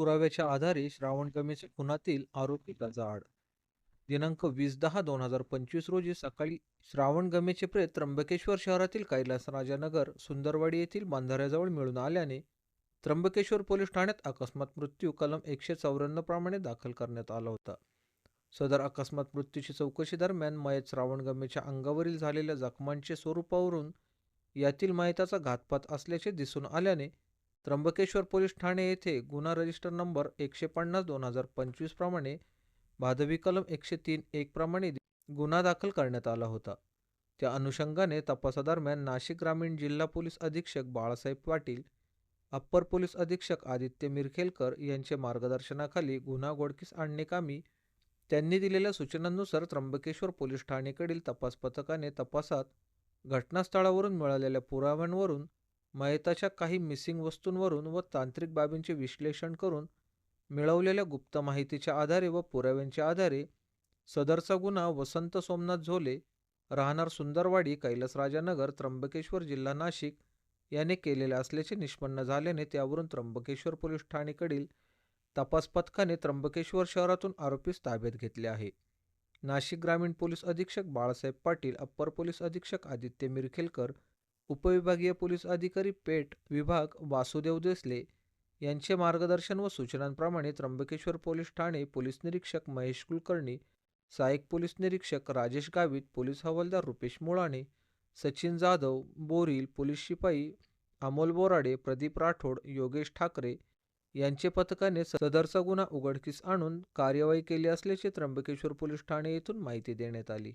पुराव्याच्या आधारे श्रावण गमेच्या खुनातील आरोपी गजाआड दिनांक वीस दहा दोन हजार पंचवीस रोजी सकाळी श्रावण गमेचे प्रेत त्र्यंबकेश्वर शहरातील कैलासराजानगर सुंदरवाडी येथील बांधाऱ्याजवळ मिळून आल्याने त्र्यंबकेश्वर पोलीस ठाण्यात अकस्मात मृत्यू कलम एकशे चौऱ्याण्णव प्रमाणे दाखल करण्यात आला होता. सदर अकस्मात मृत्यूची चौकशी दरम्यान मयत श्रावण गमेच्या अंगावरील झालेल्या जखमांचे स्वरूपावरून यातील मयताचा घातपात असल्याचे दिसून आल्याने त्र्यंबकेश्वर पोलीस ठाणे येथे गुन्हा रजिस्टर नंबर एकशे पन्नास दोन हजार पंचवीस प्रमाणे भादवी कलम एकशे तीन एक प्रमाणे गुन्हा दाखल करण्यात आला होता. त्या अनुषंगाने तपासादरम्यान नाशिक ग्रामीण जिल्हा पोलीस अधीक्षक बाळासाहेब पाटील अप्पर पोलीस अधीक्षक आदित्य मिरखेलकर यांचे मार्गदर्शनाखाली गुन्हा गोडकीस आणणेकामी त्यांनी दिलेल्या सूचनांनुसार त्र्यंबकेश्वर पोलीस ठाणेकडील तपास पथकाने तपासात घटनास्थळावरून मिळालेल्या पुराव्यांवरून मयताच्या काही मिसिंग वस्तूंवरून व तांत्रिक बाबींचे विश्लेषण करून मिळवलेल्या गुप्त माहितीच्या आधारे व पुराव्यांच्या आधारे सदरचा गुन्हा वसंत सोमनाथ झोले राहणार सुंदरवाडी कैलासराजानगर त्र्यंबकेश्वर जिल्हा नाशिक याने केलेले असल्याचे निष्पन्न झाल्याने त्यावरून त्र्यंबकेश्वर पोलीस ठाणेकडील तपास पथकाने त्र्यंबकेश्वर शहरातून आरोपीस ताब्यात घेतले आहे. नाशिक ग्रामीण पोलीस अधीक्षक बाळासाहेब पाटील अप्पर पोलीस अधीक्षक आदित्य मिरखेलकर उपविभागीय पोलीस अधिकारी पेठ विभाग वासुदेव देसले यांचे मार्गदर्शन व सूचनांप्रमाणे त्र्यंबकेश्वर पोलीस ठाणे पोलीस निरीक्षक महेश कुलकर्णी सहाय्यक पोलीस निरीक्षक राजेश गावित पोलीस हवालदार रुपेश मुळाणे सचिन जाधव बोरील पोलीस शिपाई अमोल बोराडे प्रदीप राठोड योगेश ठाकरे यांचे पथकाने सदरचा गुन्हा उघडकीस आणून कार्यवाही केली असल्याचे त्र्यंबकेश्वर पोलीस ठाणे येथून माहिती देण्यात आली.